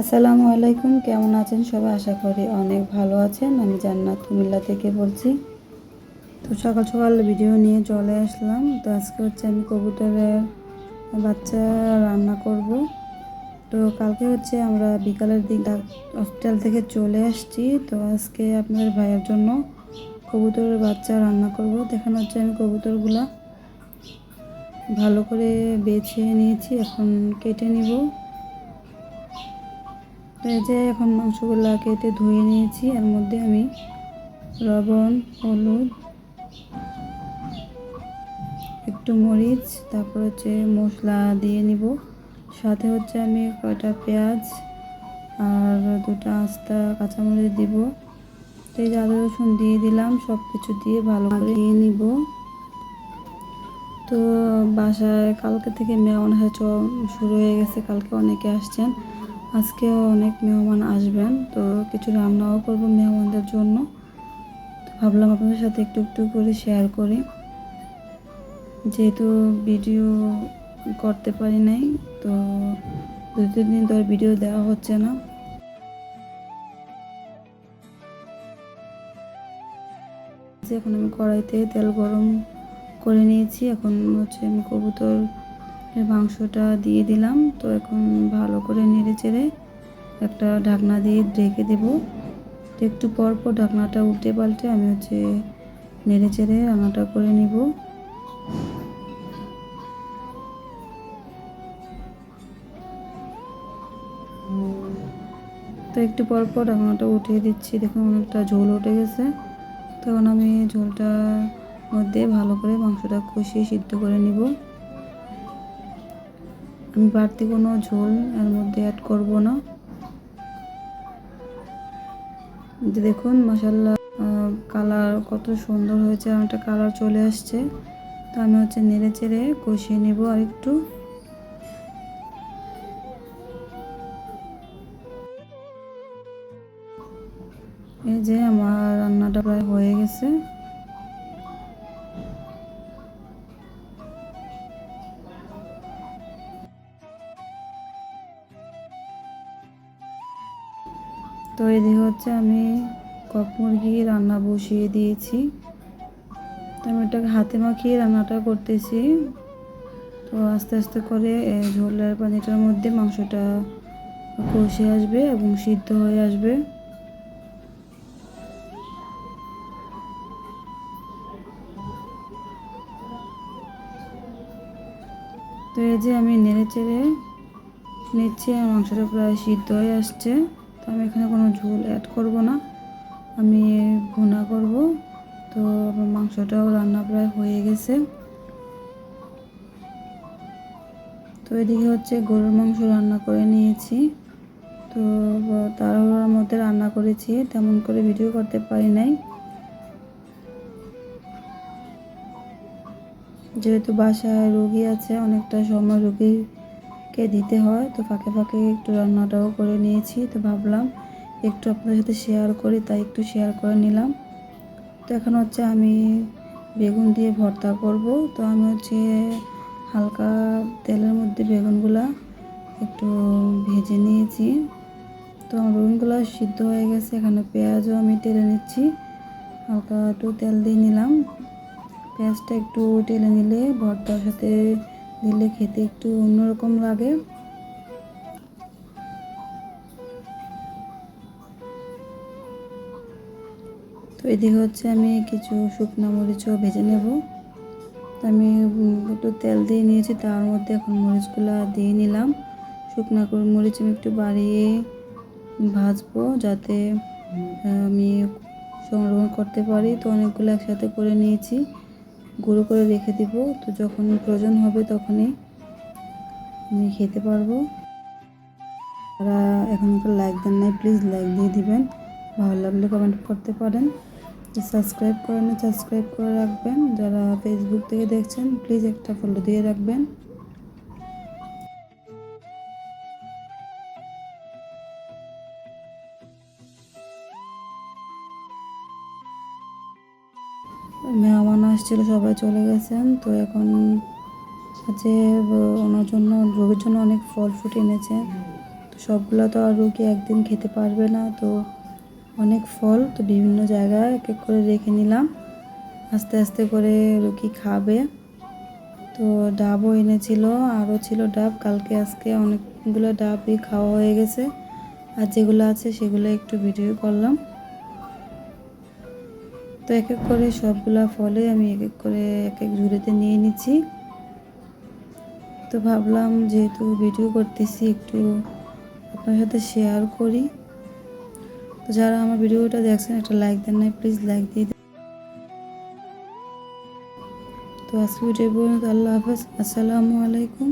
আসসালামু আলাইকুম, কেমন আছেন সবাই? আশা করি অনেক ভালো আছেন। আমি জান্নাত কুমিল্লা থেকে বলছি। তো সকাল সকাল ভিডিও নিয়ে চলে আসলাম। তো আজকে হচ্ছে আমি কবুতরের বাচ্চা রান্না করব। তো কালকে হচ্ছে আমরা বিকালের দিক হসপিটাল থেকে চলে আসছি। তো আজকে আপনাদের ভাইয়ের জন্য কবুতরের বাচ্চা রান্না করব। দেখানো হচ্ছে আমি কবুতরগুলা ভালো করে বেছে নিয়েছি। এখন কেটে নিব। তো এই যে এখন মাংসগুলো কেটে ধুয়ে নিয়েছি, এর মধ্যে আমি লবণ, হলুদ, একটু মরিচ, তারপর হচ্ছে মশলা দিয়ে নিব। সাথে হচ্ছে আমি কয়টা পেঁয়াজ আর দুটো আস্তা কাঁচামরিচ দিব। তো এই আদা, রসুন দিয়ে দিলাম সব কিছু দিয়ে ভালো করে দিয়ে নিব। তো বাসায় কালকে থেকে মেহমান হয়তো শুরু হয়ে গেছে, কালকে অনেকে আসছেন। আজকেও অনেক মেহমান আসবেন, তো কিছু রান্নাও করব মেহমানদের জন্য। তো ভাবলাম আপনাদের সাথে একটু একটু করে শেয়ার করি। যেহেতু ভিডিও করতে পারি নাই, তো দু তিন দিন ধরে ভিডিও দেওয়া হচ্ছে না। এখন আমি কড়াইতে তেল গরম করে নিয়েছি। এখন হচ্ছে আমি কবুতর মাংসটা দিয়ে দিলাম। তো এখন ভালো করে নেড়ে চেড়ে একটা ঢাকনা দিয়ে ঢেকে দেব। তো একটু পর পর ঢাকনাটা উল্টে পাল্টে আমি হচ্ছে নেড়ে চেড়ে রান্নাটা করে নিব। তো একটু পর পর ঢাকনাটা উঠিয়ে দিচ্ছি। দেখুন অনেকটা ঝোল উঠে গেছে। তখন আমি ঝোলটার মধ্যে ভালো করে মাংসটা কষিয়ে সিদ্ধ করে নিব। আমি বাড়তি কোনো ঝোল এর মধ্যে অ্যাড করব না। যে দেখুন মশাল্লা কালার কত সুন্দর হয়েছে আর একটা কালার চলে আসছে। তো আমি হচ্ছে নেড়ে চেড়ে কষিয়ে নেব আর একটু এই যে আমার রান্নাটা প্রায় হয়ে গেছে। তো এদিকে হচ্ছে আমি কক মুরগি রান্না বসিয়ে দিয়েছি। তো আমি এটাকে হাতে মাখিয়ে রান্নাটা করতেছি। তো আস্তে আস্তে করে ঝোলের পানিটার মধ্যে মাংসটা কষে আসবে এবং সিদ্ধ হয়ে আসবে। তো এই যে আমি নেড়ে চেড়ে নিচ্ছি মাংসটা প্রায় সিদ্ধ হয়ে আসছে। তো আমি এখানে কোনো ঝোল অ্যাড করব না। আমি ভুনা করব। তো আমার মাংসটাও রান্না প্রায় হয়ে গেছে। তো এদিকে হচ্ছে গরুর মাংস রান্না করে নিয়েছি। তো তাড়াহুড়োর মধ্যে রান্না করেছি, তেমন করে ভিডিও করতে পারি নাই। যেহেতু বাসায় রোগী আছে, অনেকটা সময় রোগীকে দিতে হয়। তো ফাঁকে ফাঁকে একটু রান্নাটাও করে নিয়েছি। তো ভাবলাম একটু আপনাদের সাথে শেয়ার করি, তাই একটু শেয়ার করে নিলাম। তো এখন হচ্ছে আমি বেগুন দিয়ে ভর্তা করব। তো আমি হচ্ছে হালকা তেলের মধ্যে বেগুনগুলা একটু ভেজে নিয়েছি। তো আমার বেগুনগুলো সিদ্ধ হয়ে গেছে। এখানে পেঁয়াজও আমি টেলে নিচ্ছি। হালকা একটু তেল দিয়ে নিলাম। পেঁয়াজটা একটু টেলে নিলে ভর্তার সাথে দিলে খেতে একটু অন্যরকম লাগে। তো এদিকে হচ্ছে আমি কিছু শুকনো মরিচও ভেজে নেব। আমি একটু তেল দিয়ে নিয়েছি তার মধ্যে এখন মরিচগুলো দিয়ে নিলাম। শুকনো মরিচ আমি একটু বাড়িয়ে ভাজবো যাতে আমি সংরক্ষণ করতে পারি। তো অনেকগুলো একসাথে করে নিয়েছি। গুঁড়ো করে রেখে দিব। তো যখন প্রয়োজন হবে তখনই আমি খেতে পারব। তারা এখনকার লাইক দেন নাই প্লিজ লাইক দিয়ে দিবেন। ভালো লাগলে কমেন্ট করতে পারেন। সাবস্ক্রাইব করেন সাবস্ক্রাইব করে রাখবেন। যারা ফেসবুক থেকে দেখছেন প্লিজ একটা ফলো দিয়ে রাখবেন। মেহমান আসছিল, সবাই চলে গেছেন। তো এখন হচ্ছে ওনার জন্য রোগীর জন্য অনেক ফল ফুট এনেছে। তো সবগুলো তো আর রুগী একদিন খেতে পারবে না। তো অনেক ফল, তো বিভিন্ন জায়গায় এক এক করে রেখে নিলাম। আস্তে আস্তে করে রুগী খাবে। তো ডাবও এনেছিল, আরও ছিল ডাব। কালকে, আজকে অনেকগুলো ডাবই খাওয়া হয়ে গেছে। আর যেগুলো আছে সেগুলো একটু ভিডিও করলাম। তো এক এক করে সবগুলা ফলে আমি এক এক করে এক এক ঝুড়িতে নিয়ে নিচ্ছি। তো ভাবলাম যেহেতু ভিডিও করতেছি, একটু আপনার সাথে শেয়ার করি। তো যারা আমার ভিডিওটা দেখছেন, একটা লাইক দেন না প্লিজ লাইক দিয়ে দিন। তো আজকে ভিডিও পর্যন্ত। আল্লাহ হাফেজ। আসসালামু আলাইকুম।